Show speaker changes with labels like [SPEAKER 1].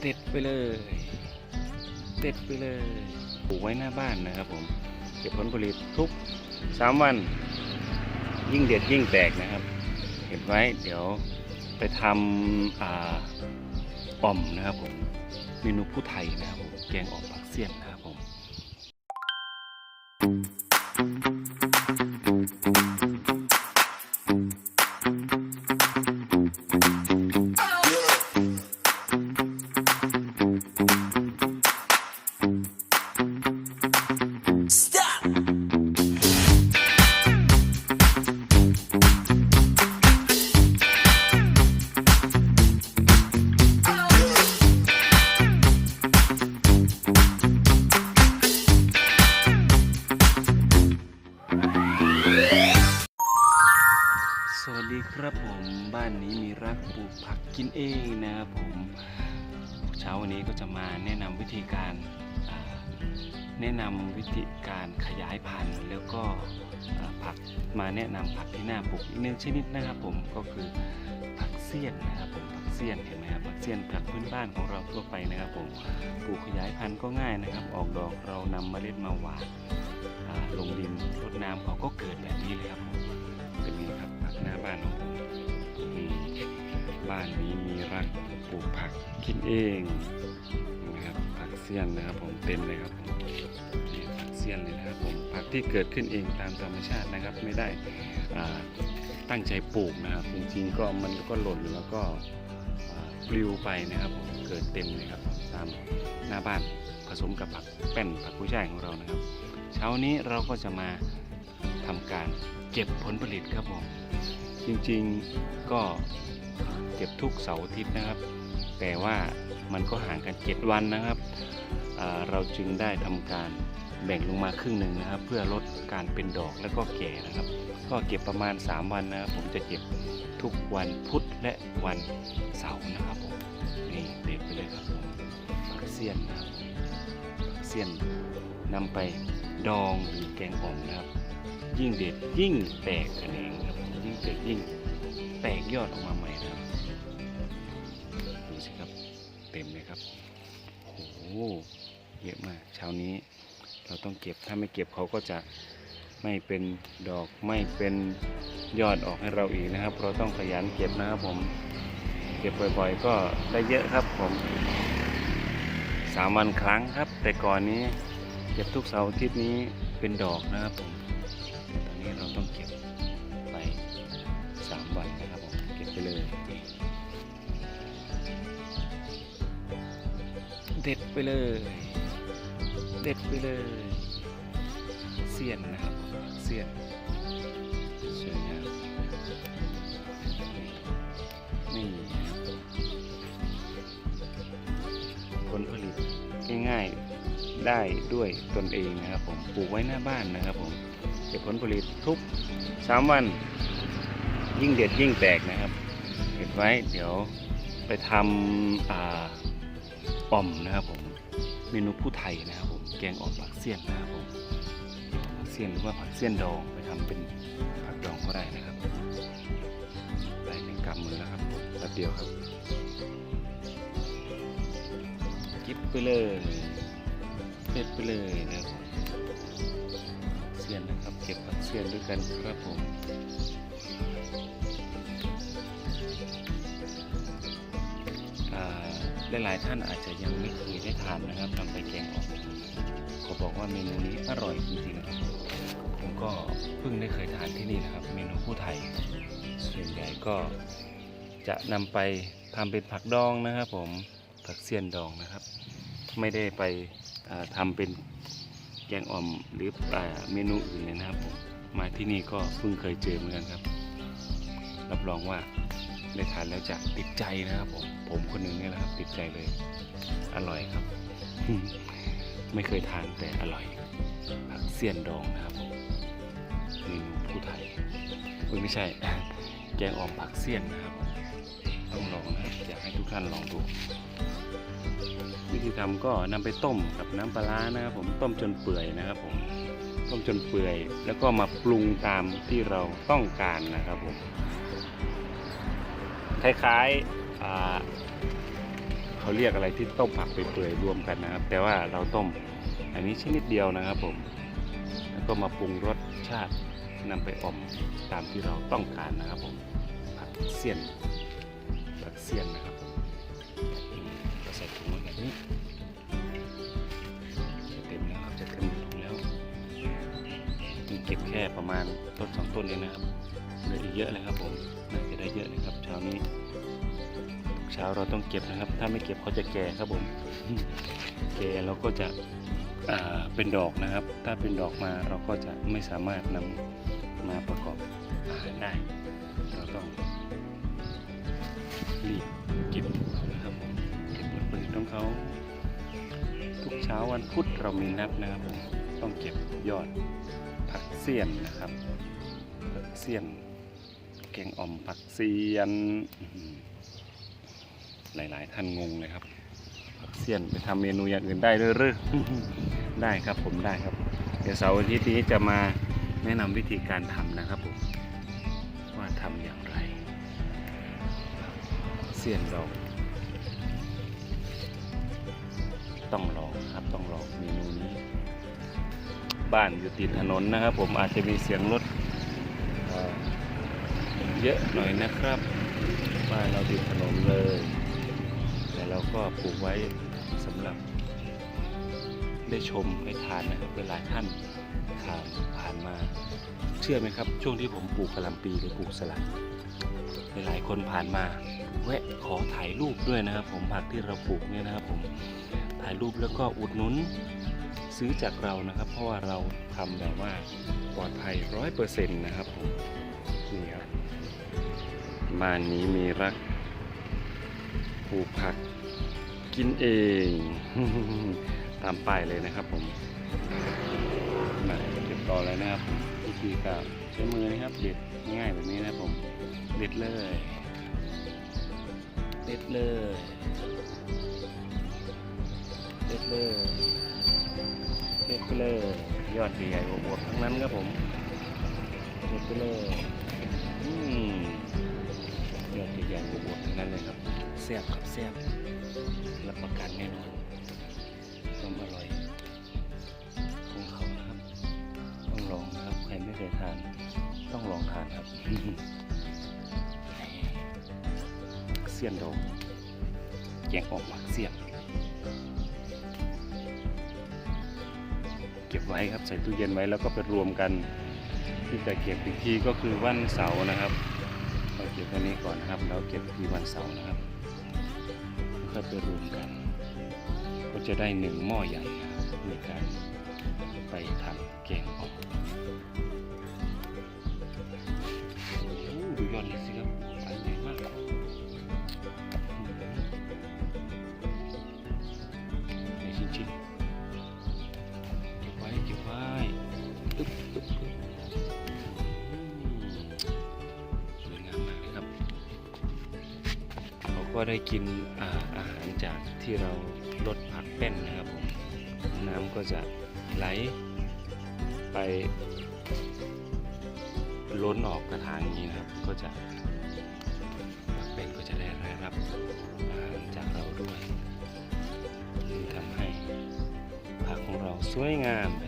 [SPEAKER 1] เด็ดไปเลย เด็ดไปเลยปลูกไว้หน้าบ้านนะครับผมเก็บผลผลิตทุกสามวัน ยิ่งเด็ดยิ่งแตกนะครับ เก็บไว้เดี๋ยวไปทำอ่าอ่อมนะครับผมเมนูผู้ไทยนะครับผมแกงอ่อมผักเสี้ยนนะครับ ครับผมบ้านนี้มีรักปลูกผักกินเองนะครับผมเช้าวันนี้ก็จะมาแนะนำวิธีการแนะนำวิธีการขยายพันธุ์ แล้วก็ผักมาแนะนำผักที่น่าปลูกอีกหนึ่งชนิดนะครับผมก็คือผักเสี้ยนนะครับผมผักเสี้ยนเห็นไหมครับผักเสี้ยนผักพื้นบ้านของเราทั่วไปนะครับผมปลูกขยายพันธุ์ก็ง่ายนะครับ ออกดอกเรานำเมล็ดมาหว่านลงดินรดน้ำเขาก็เกิดแบบนี้เลยครับผมเป็นไงครับผักหน้าบ้านของผม บ้านนี้มีรักปลูกผักกินเองนะครับผักเสี้ยนนะครับผมเต็มเลยครับผมผักเสี้ยนเลยนะครับผมผักที่เกิดขึ้นเองตามธรรมชาตินะครับ ไม่ได้ตั้งใจปลูกนะครับ จริงๆก็มันก็หล่นแล้วก็ปลิวไปนะครับผมเกิดเต็มเลยครับตามหน้าบ้านผสมกับผักแป้นผักกุ้ยช่ายของเรานะครับ เช้านี้เราก็จะมาทำการเก็บผลผลิตครับผมจริงๆก็ เก็บทุกเสาร์อาทิตย์นะครับ แต่ว่ามันก็ห่างกัน 7 วันนะครับเราจึงได้ทำการแบ่งลงมาครึ่งหนึ่งนะครับ เพื่อลดการเป็นดอกและก็แก่นะครับ ก็เก็บประมาณ 3 วันนะครับผมจะเก็บทุกวันพุธและวันเสาร์นะครับผมนี่เด็ดไปเลยครับผมผักเสี้ยนนะครับผักเสี้ยนนำไปดองหรือแกงอ่อมนะครับ ยิ่งเด็ดยิ่งแตกแขนงครับยิ่งเด็ดยิ่งแตกยอดออกมาใหม่นะครับ เยอะมากเช้านี้เราต้องเก็บถ้าไม่เก็บเขาก็จะไม่เป็นดอกไม่เป็นยอดออกให้เราอีกนะครับ เราต้องขยันเก็บนะครับผมเก็บบ่อยๆ ก็ได้เยอะครับผมสามวันครั้งครับ แต่ก่อนนี้เก็บทุกเสาร์อาทิตย์นี้เป็นดอกนะครับผมตอนนี้เราต้องเก็บ ด็ดไปเลย เด็ดไปเลย เสียนนะครับ เสียนสวยงามนี่ผลผลิตง่ายๆได้ด้วยตนเองนะครับผม ปลูกไว้หน้าบ้านนะครับผม เก็บผลผลิตทุกสามวัน ยิ่งเด็ดยิ่งแตกนะครับ เก็บไว้เดี๋ยวไปทำอ่า อ่อมนะครับผมเมนูผู้ไทยนะครับผมแกงอ่อมผักเสี้ยนนะครับผมผักเสี้ยนหรือว่าผักเสี้ยนดองไปทำเป็นผักดองก็ได้นะครับได้หนึ่งกำมือแล้วครับแป๊บเดียวครับกิบไปเลยเด็ดไปเลยนะครับเซียนนะครับเก็บผักเซียนด้วยกันครับผมอ่า หลายๆท่านอาจจะยังไม่เคยได้ทานนะครับนำไปแกงออกเขาบอกว่าเมนูนี้อร่อยจริงๆครับผมก็เพิ่งได้เคยทานที่นี่นะครับ เมนูผู้ไทย ส่วนใหญ่ก็จะนำไปทำเป็นผักดองนะครับ ผมผักเซียนดองนะครับ ไม่ได้ไปทำเป็นแกงอ่อมหรือเมนูอื่นเลยนะครับผมมาที่นี่ก็เพิ่งเคยเจอเหมือนกันครับ รับรองว่า ได้ทานแล้วจะติดใจนะครับผมผมคนหนึ่งนี่แหละครับ ติดใจเลย อร่อยครับ ไม่เคยทานแต่อร่อยผักเสี้ยนดองนะครับผมเมนูผู้ไทยไม่ใช่ แกงอ่อมผักเสี้ยนนะครับต้องลองนะครับอยากให้ทุกท่านลองดูวิธีทำก็นำไปต้มกับน้ำปลาร้านะครับ ผมต้มจนเปื่อยนะครับผมต้มจนเปื่อย แล้วก็มาปรุงตามที่เราต้องการนะครับผม คล้ายๆเขาเรียกอะไรที่ต้มผักเปื่อยๆรวมกันนะครับ แต่ว่าเราต้มอันนี้ชนิดเดียวนะครับผม แล้วก็มาปรุงรสชาตินำไปอมตามที่เราต้องการนะครับผมผักเสี้ยนผักเสี้ยนนะครับผมอืมก็ใส่ถุงแบบนี้เต็มแล้วครับจะเต็มถุงแล้วนี่เก็บแค่ประมาณต้นสองต้นเองนะครับเหลืออีกเยอะเลยครับผม ได้เยอะเลยครับเช้านี้ทุกเช้าเราต้องเก็บนะครับ ถ้าไม่เก็บเขาจะแก่ครับผมแก่เราก็จะเป็นดอกนะครับ ถ้าเป็นดอกมาเราก็จะไม่สามารถนำมาประกอบอาหารได้ เราต้องรีบเก็บนะครับผมเก็บผลผลิตของเขาทุกเช้าวันพุธเรามีนัดนะครับผมต้องเก็บยอดผักเสี้ยนนะครับผักเสี้ยน แกงอ่อมผักเสี้ยน หลาย ๆ ท่านงงเลยครับ ผักเสี้ยนไปทำเมนูอย่างอื่นได้ด้วยหรือได้ครับผมได้ครับ เดี๋ยวเสาร์อาทิตย์นี้จะมาแนะนำวิธีการทำนะครับผมว่าทำอย่างไรเสี้ยนเราต้องลองครับต้องลองเมนูนี้ บ้านอยู่ติดถนนนะครับ ผมอาจจะมีเสียงรถ เยอะหน่อยนะครับบ้านเราติดถนนเลย แต่เราก็ปลูกไว้สำหรับ ได้ชมได้ทานนะครับเวลาท่านผ่านผ่านมา เชื่อไหมครับ ช่วงที่ผมปลูกกะหล่ำปีหรือปลูกสลัดหลายคนผ่านมาแวะขอถ่ายรูปด้วยนะครับ ผมผักที่เราปลูกเนี่ยนะครับ ผมถ่ายรูปแล้วก็อุดหนุนซื้อจากเรานะครับ เพราะว่าเราทำแบบว่าปลอดภัยร้อยเปอร์เซ็นต์นะครับผมนี่ครับ บ้านนี้มีรักปลูกผักกินเอง ตามป้ายเลยนะครับผมมาเก็บต่อเลยนะครับวิธีการใช้มือนะครับ เด็ดง่ายแบบนี้นะครับผมเด็ดเลยเด็ดเลยเด็ดเลยเด็ดไปเลยยอดใหญ่ๆอวบๆทั้งนั้นครับผมเด็ดไปเลยอืม ยอดใหญ่ๆอวบๆทั้งนั้นเลยครับแซ่บครับแซ่บรับประกันแน่นอนความอร่อยของเขานะครับ ต้องลองนะครับใครไม่เคยทาน ต้องลองทานครับเสี้ยนดองแกงออกหมักเสี้ยนเก็บไว้ครับใส่ตู้เย็นไว้แล้วก็ไปรวมกันที่จะเก็บอีกทีก็คือวันเสาร์นะครับ เราเก็บอันนี้ก่อนนะครับ เราเก็บทีวันเสาร์นะครับค่อยไปรวมกัน ก็จะได้หนึ่งหม้อใหญ่ในการไปทำแกงอ่อมดูยอดเลยสิครับ ก็ได้กินอาอาหารจากที่เราลดผักแป้นนะครับผมน้ำก็จะไหลไปล้นออกกระถางอย่างนี้นะครับ ก็จะผักแป้นก็จะได้รายรับอาหารจากเราด้วยทำให้ผักของเราสวยงามแบบ